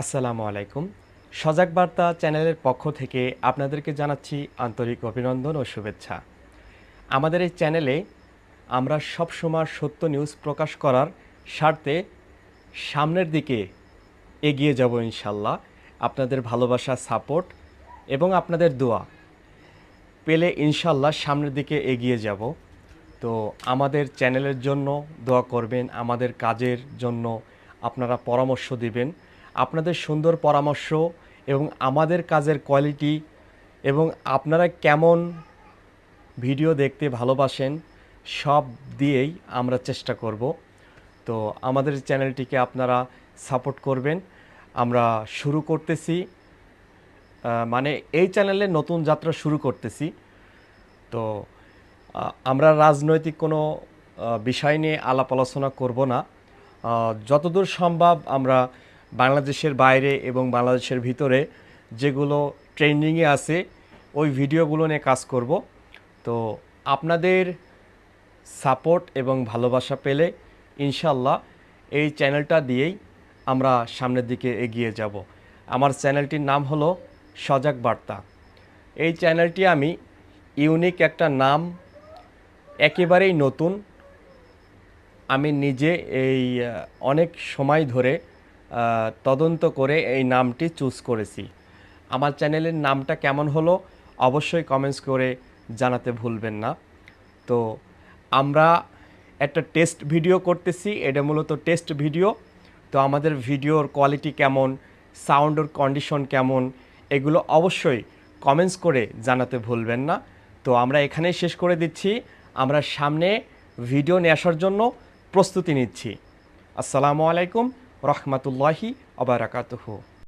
আসসালামু আলাইকুম। সজাগ বার্তা চ্যানেলের পক্ষ থেকে আপনাদেরকে জানাচ্ছি আন্তরিক অভিনন্দন ও শুভেচ্ছা। আমাদের এই চ্যানেলে আমরা সবসময় সত্য নিউজ প্রকাশ করার স্বার্থে সামনের দিকে এগিয়ে যাব ইনশাল্লাহ আপনাদের ভালোবাসা, সাপোর্ট এবং আপনাদের দোয়া পেলে ইনশাল্লাহ সামনের দিকে এগিয়ে যাব। তো আমাদের চ্যানেলের জন্য দোয়া করবেন, আমাদের কাজের জন্য আপনারা পরামর্শ দিবেন। আপনাদের সুন্দর পরামর্শ এবং আমাদের কাজের কোয়ালিটি এবং আপনারা কেমন ভিডিও দেখতে ভালোবাসেন, সব দিয়েই আমরা চেষ্টা করব। তো আমাদের চ্যানেলটিকে আপনারা সাপোর্ট করবেন। আমরা শুরু করতেছি মানে এই চ্যানেলে নতুন যাত্রা শুরু করতেছি। তো আমরা রাজনৈতিক কোনো বিষয় নিয়ে আলাপ আলোচনা করব না। যতদূর সম্ভব আমরা বাংলাদেশের বাইরে এবং বাংলাদেশের ভিতরে যেগুলো ট্রেন্ডিংয়ে আছে, ওই ভিডিওগুলো নিয়ে কাজ করব। তো আপনাদের সাপোর্ট এবং ভালোবাসা পেলে ইনশাল্লাহ এই চ্যানেলটা দিয়েই আমরা সামনের দিকে এগিয়ে যাব। আমার চ্যানেলটির নাম হলো সজাগ বার্তা। এই চ্যানেলটি আমি ইউনিক একটা নাম, একেবারেই নতুন। আমি নিজে এই অনেক সময় ধরে তদন্ত করে এই নামটি চুজ করেছি। আমার চ্যানেলের নামটা কেমন হলো অবশ্যই কমেন্টস করে জানাতে ভুলবেন না। তো আমরা একটা টেস্ট ভিডিও করতেছি, এটা মূলত টেস্ট ভিডিও তো আমাদের ভিডিওর কোয়ালিটি কেমন সাউন্ডের কন্ডিশন কেমন, এগুলো অবশ্যই কমেন্টস করে জানাতে ভুলবেন না। তো আমরা এখানেই শেষ করে দিচ্ছি। আমরা সামনে ভিডিও নিয়ে আসার জন্য প্রস্তুতি নিচ্ছি। আসসালামু আলাইকুম রহমতুল্লাহি আবারাকাতুহু